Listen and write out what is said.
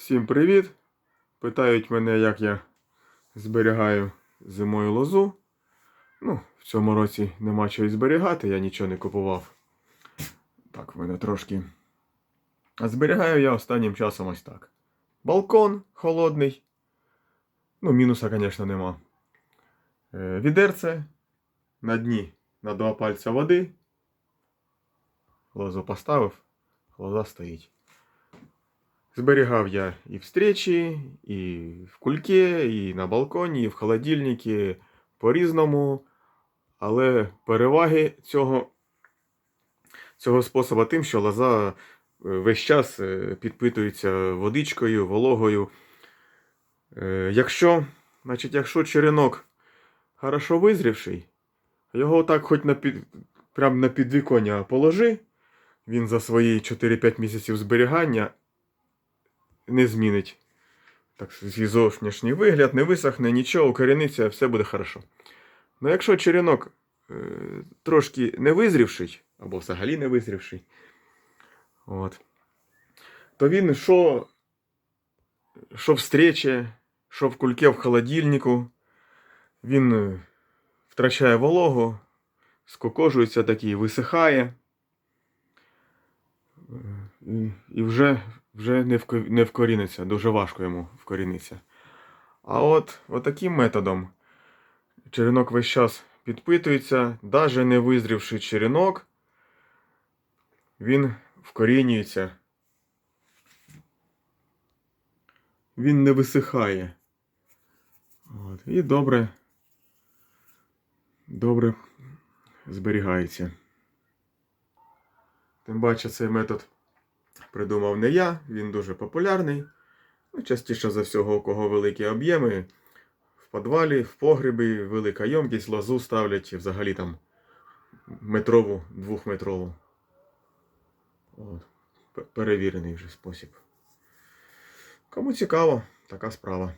Всім привіт! Питають мене, як я зберігаю зимою лозу. Ну, в цьому році нема чого зберігати, я нічого не купував. Так, в мене трошки. А зберігаю я останнім часом ось так. Балкон холодний. Ну, мінуса, звісно, нема. Е, відерце на дні на два пальця води. Лозу поставив, лоза стоїть. Зберігав я і в стрічі, і в кульке, і на балконі, і в холодильнику по-різному. Але переваги цього, цього способу тим, що лоза е, весь час е, підпитується водичкою, вологою. Е, Якщо, значить, якщо черенок хорошо визрівший, його так хоч на під, прям на підвіконня положи, він за свої 4-5 місяців зберігання не змінить. Так, свій зовнішній вигляд, не висохне, нічого, укоріниться, все буде хорошо. Ну якщо черенок е, трошки не визрівший, або взагалі не визрівший, от, то він що, що в стрічі, що в кульке в холодильнику, він е, втрачає вологу, скокожується такий, висихає. Е, і вже, вже не, не вкоріниться, дуже важко йому вкорінитися. А от, от таким методом черенок весь час підпитується, навіть не визрівши черенок, він вкорінюється. Він не висихає. От, і добре, добре зберігається. Тим паче цей метод придумав не я, він дуже популярний. Ну, частіше за всього, у кого великі об'єми, в підвалі, в погребі, велика ємкість, лозу ставлять взагалі там метрову, двохметрову. От. Перевірений вже спосіб. Кому цікаво, така справа.